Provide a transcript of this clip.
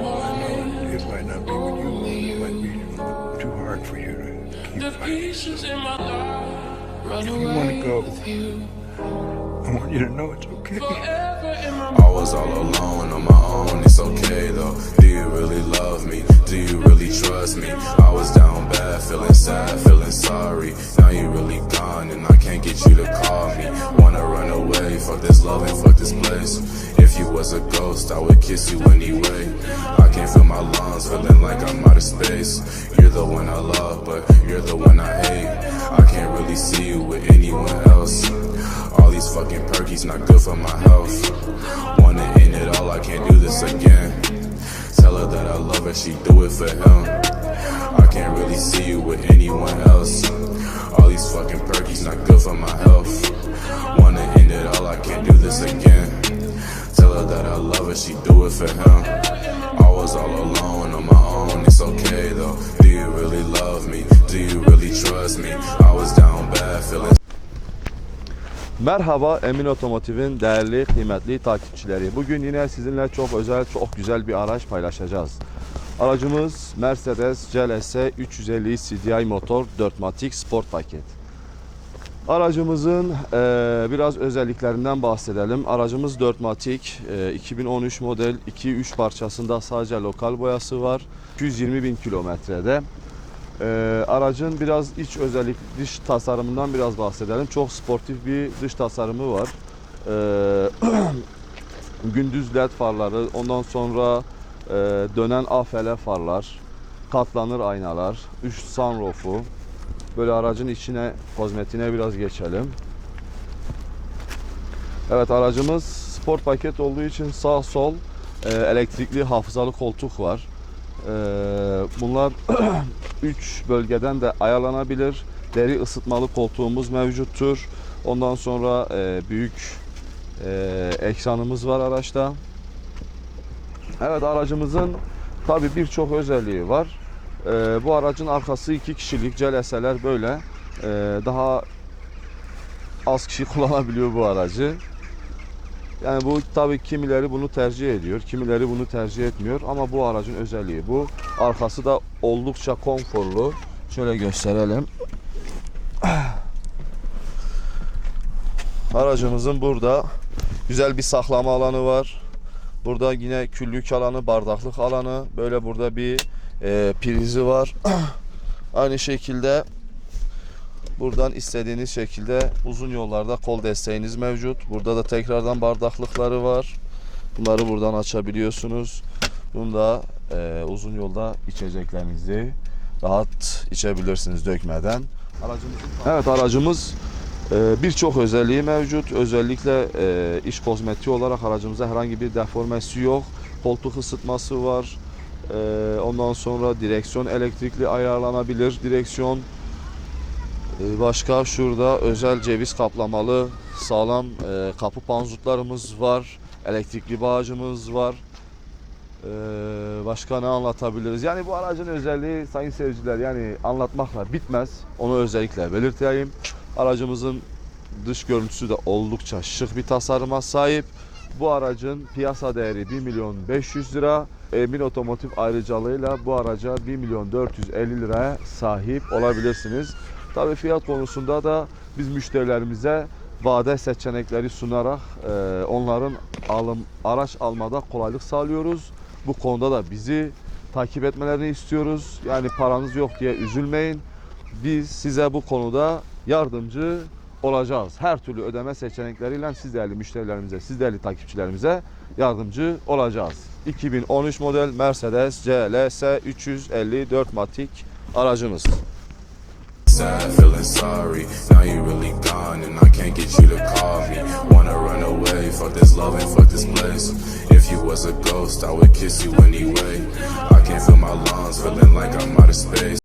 It might not be what you want. It might be too hard for you to keep The fighting. pieces in my life you wanna go. with you. I want you to know it's okay. Forever in my I was all alone on my own, it's okay though. Do you really love me? Do you really trust me? I was down bad, feeling sad, feeling sorry. Now you really gone and I can't get you to call me. Wanna run away, fuck this love and fuck this place. If you was a ghost, I would kiss you anyway. I can't feel my lungs, feeling like I'm out of space. You're the one I love, but you're the one I hate. I can't really see you with anyone else. All these fucking perkies not good for my health. Wanna end it all, I can't do this again. Tell her that I love her, she do it for him. I can't really see you with anyone else. All these fucking perkies not good for my health. Wanna end it all, I can't do this again. Tell her that I love her, she do it for him. I was all alone on my own, it's okay though. Do you really love me? Do you really trust me? I was down bad, feeling Merhaba Emin Otomotiv'in değerli, kıymetli takipçileri. Bugün yine sizinle çok özel, çok güzel bir araç paylaşacağız. Aracımız Mercedes CLS 350 CDI motor 4matic Sport paket. Aracımızın eee, biraz özelliklerinden bahsedelim. Aracımız 4matic, eee, 2013 model 2-3 parçasında sadece lokal boyası var. 220 bin kilometrede. Ee, aracın biraz iç özellik, dış tasarımından biraz bahsedelim. Çok sportif bir dış tasarımı var. Ee, gündüz led farları, ondan sonra e, dönen AFL farlar, katlanır aynalar, üst sunroofu. Böyle aracın içine, kozmetiğine biraz geçelim. Evet aracımız sport paket olduğu için sağ sol e, elektrikli hafızalı koltuk var. Ee, bunlar 3 bölgeden de ayarlanabilir. Deri ısıtmalı koltuğumuz mevcuttur. Ondan sonra e, büyük e, ekranımız var araçta. Evet aracımızın tabi birçok özelliği var. E, bu aracın arkası iki kişilik CLS'ler böyle. E, daha az kişi kullanabiliyor bu aracı. Yani bu tabii kimileri bunu tercih ediyor, kimileri bunu tercih etmiyor ama bu aracın özelliği bu. Arkası da oldukça konforlu. Şöyle gösterelim. Aracımızın burada güzel bir saklama alanı var. Burada yine küllük alanı, bardaklık alanı. Böyle burada bir e, prizi var. Aynı şekilde Buradan istediğiniz şekilde uzun yollarda kol desteğiniz mevcut. Burada da tekrardan bardaklıkları var. Bunları buradan açabiliyorsunuz. Bunda e, uzun yolda içeceklerinizi rahat içebilirsiniz dökmeden. Aracımızın evet aracımız e, birçok özelliği mevcut. Özellikle e, iş kozmetiği olarak aracımızda herhangi bir deformesi yok. Koltuk ısıtması var. E, ondan sonra direksiyon elektrikli ayarlanabilir. Direksiyon Başka şurada özel ceviz kaplamalı sağlam e, kapı panzutlarımız var. Elektrikli bağcımız var. Ee, başka ne anlatabiliriz? Yani bu aracın özelliği sayın seyirciler yani anlatmakla bitmez. Onu özellikle belirteyim. Aracımızın dış görüntüsü de oldukça şık bir tasarıma sahip. Bu aracın piyasa değeri 1 milyon 500 lira. Emin Otomotiv ayrıcalığıyla bu araca 1 milyon 450 liraya sahip olabilirsiniz. Tabii fiyat konusunda da biz müşterilerimize vade seçenekleri sunarak e, onların alım araç almada kolaylık sağlıyoruz. Bu konuda da bizi takip etmelerini istiyoruz. Yani paranız yok diye üzülmeyin. Biz size bu konuda yardımcı olacağız. Her türlü ödeme seçenekleriyle siz değerli müşterilerimize, siz değerli takipçilerimize yardımcı olacağız. 2013 model Mercedes CLS 354 Matic aracımız. Sad, feeling sorry. Now you really gone and I can't get you to call me. Wanna run away, fuck this love and fuck this place. If you was a ghost, I would kiss you anyway. I can't feel my lungs, feeling like I'm out of space.